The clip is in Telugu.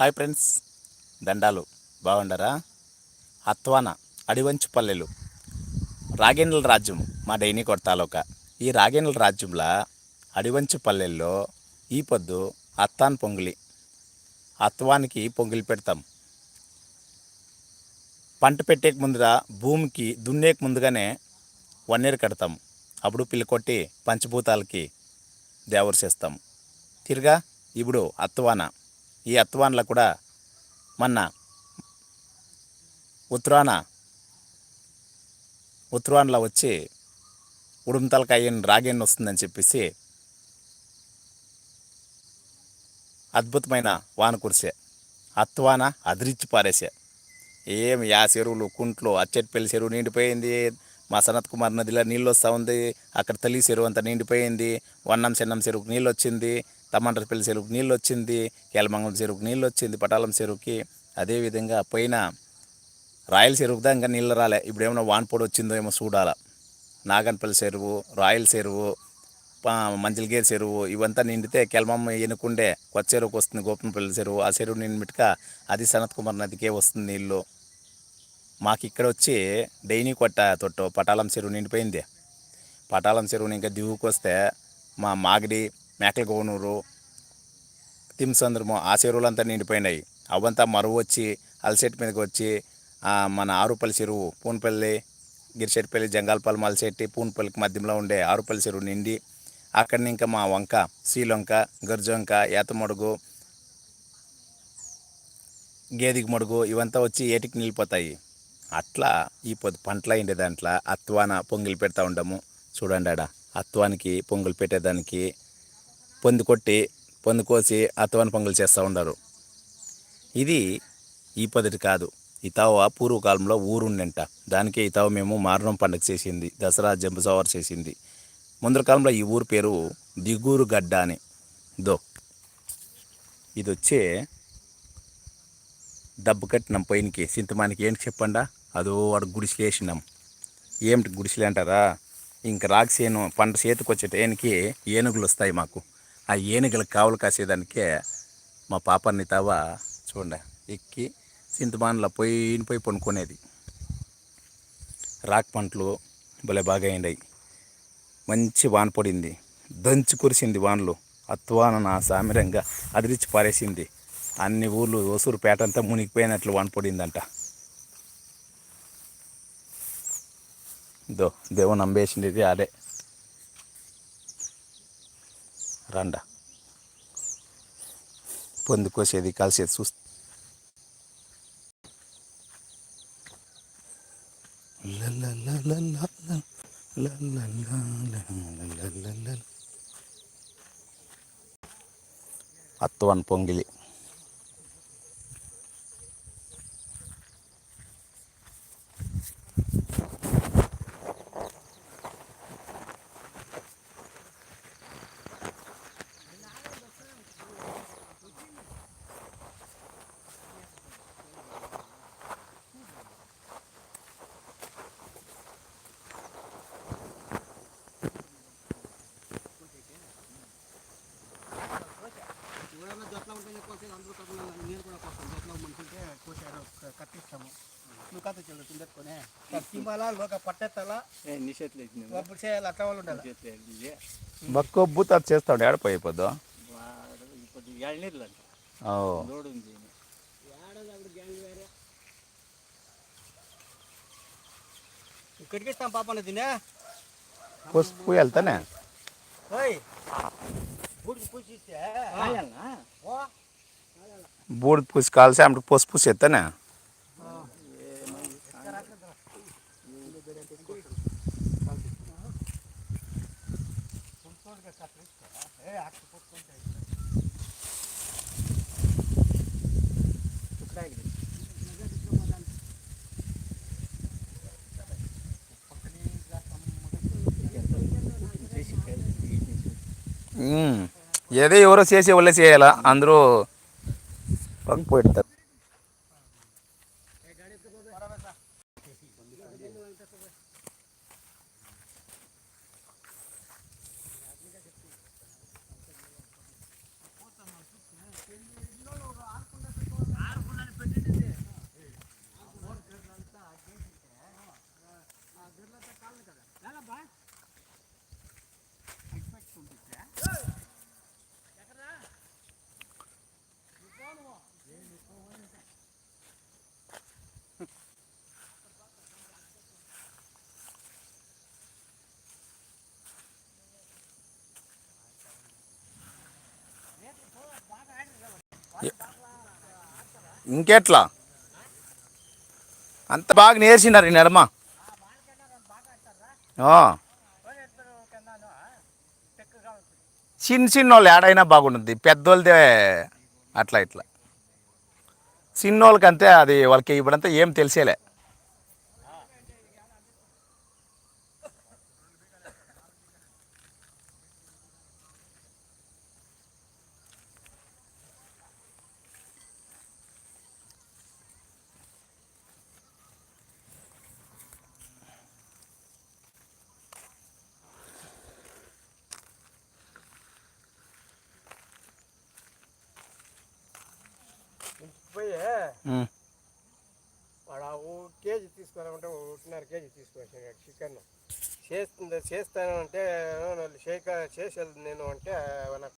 Hi friends. దండాలు బాగుండరా? అత్వాన అడివంచు పల్లెలు. రాగేండ్ల రాజ్యం మా డైనీకోట తాలూకా. ఈ రాగేండ్ల రాజ్యంలో అడివంచు పల్లెల్లో ఈ పొద్దు అత్తాన్ పొంగిలి. అత్వానికి పొంగిలి పెడతాం. పంట పెట్టేక ముందుగా భూమికి దున్నేక ముందుగానే వన్నేరు కడతాం. అప్పుడు పిల్లి కొట్టి పంచభూతాలకి దేవరు చేస్తాం. తిరిగా ఇప్పుడు అత్వాన ఈ అత్వాన్ల కూడా మొన్న ఉత్తరాన ఉత్తరాన్లో వచ్చి ఉడుమతలకి రాగేన్ వస్తుందని చెప్పేసి అద్భుతమైన వాన కురిసే. అత్వాన అదిరిచ్చి పారేసే. ఏం యా చెరువులు కుంట్లు అచ్చెట్పల్లి చెరువు నిండిపోయింది. మా సనత్ కుమార్ నదిలో నీళ్ళు వస్తూ ఉంది. అక్కడ తల్లి చెరువు అంతా నిండిపోయింది. వన్నం చిన్నం చెరువుకు నీళ్ళు వచ్చింది తమ్మండ్రపల్లి చెరువుకు నీళ్ళు వచ్చింది కేలమంగళం చెరువుకు నీళ్ళు వచ్చింది పటాలం చెరువుకి. అదేవిధంగా పోయిన రాయల చెరువుకు ఇంకా నీళ్ళు రాలే. ఇప్పుడు ఏమైనా వానపొడి వచ్చిందో ఏమో చూడాల. నాగన్పల్లి చెరువు రాయల చెరువు పా- మంచిలగేరు చెరువు ఇవంతా నిండితే కెలమమ్మ ఎనుకుండే కొత్త చెరువుకు వస్తుంది గోపనపల్లి చెరువు. ఆ చెరువు నిండిమిటిక అది సనత్ కుమార్ నదికే వస్తుంది నీళ్ళు. మాకు ఇక్కడ వచ్చి డైనీ కొట్ట తొట్టు పటాలం చెరువు నిండిపోయింది. పటాలం చెరువుని ఇంకా దిగుకొస్తే మా మాగడి మేకల గోనూరు తిమ్సంద్రము ఆ చెరువులంతా నిండిపోయినాయి. అవంతా మరువు వచ్చి అలసెట్ మీదకి వచ్చి మన ఆరుపల్లి చెరువు పూన్పల్లి గిరిశెట్టిపల్లి జంగాలపల్లి మలసెట్టి పూన్పల్లికి మధ్యలో ఉండే ఆరుపల్లి చెరువు నిండి అక్కడి ఇంకా మా వంక శ్రీలంక గర్జొంక ఏతమడుగు గేదికి మడుగు ఇవంతా వచ్చి ఏటికి నిలిపోతాయి. అట్లా ఈ పొద్దు పంటలు అయిండే దాంట్లో అత్వాన పొంగిలి పెడతా ఉండము. చూడండి ఆడ అత్వానికి పొంగులు పెట్టేదానికి పొంది కొట్టి పొంది కోసి అత్వాన పొంగులు చేస్తూ ఉండరు. ఇది ఈ పద్ధతి కాదు. ఈ పూర్వకాలంలో ఊరుండంట. దానికే ఈ మేము మారణం పండుగ చేసింది దసరా జంబుసవారు చేసింది. ముందర కాలంలో ఈ ఊరు పేరు దిగూరు గడ్డ అని. దో. ఇది వచ్చే డబ్బు కట్టినాం పైనకి. సింతమానికి ఏంటి చెప్పండా? అదో వాడు గుడిసెలు వేసినాం ఏమిటి గుడిసెలు అంటారా ఇంక రాగిసేను పంట చేతికి వచ్చే టైంకి ఏనుగులు వస్తాయి మాకు. ఆ ఏనుగులకు కావలు కాసేదానికే మా పాపని తావ చూడండి ఎక్కి సింతమానలో పోయిన పోయి పనుకునేది. రాక్ పంటలు భలే బాగా అయిండాయి మంచి వాన పడింది. దంచి కురిసింది వానలు. అత్వాన నా సామిరంగా అదిరిచి పారేసింది. అన్ని ఊర్లు ఓసూరుపేట అంతా మునిగిపోయినట్లు వాన పడిందంట. దో దేవుని నమ్మేసింది అదే. రండ పొందుకోసేది కలిసేది చూస్తా అత్తవన్ పొంగిలి కోసారు కట్టిస్తాము నువ్వు కథ చెల్లు తుందెత్తుకొని తిమ్మాల లోక పట్టెత్తాలా నిషేధ లేదు ఒప్పుడు చేయాలి అట్లా వాళ్ళు ఉండాలి బక్కొబ్బు అది చేస్తాడు రోడ్డు ఉంది ఇక్కడికి ఇస్తాం పాప తినే పసుపు వెళ్తానే ఓయ్ బూడికి పూసి ఇస్తే ఓ బూడిద పూసి కాల్సి ఆమె పసుపు పూసి ఎత్తానే ఏ అక్కడ కొట్టుకుంటాయి ఉమ్. ఏదో ఎవరో చేసే వాళ్ళే చేయాలా అందరూ Pagpuerta. ఇంకెట్లా? అంత బాగా నేర్చినారు ఈ నడమ చిన్న చిన్న వాళ్ళు ఏడైనా బాగుంటుంది. పెద్దోళ్ళదే అట్లా ఇట్లా. చిన్నోళ్ళకంతే అది వాళ్ళకి ఇప్పుడంతా ఏం తెలిసేలే. పోయి. వాడు ఆ ఓ కేజీ తీసుకోవాలంటే ఒకటిన్నర కేజీ తీసుకొచ్చాను చికెన్ చేస్తుంది చేస్తాను అంటే చేయక చేసేది నేను అంటే నాకు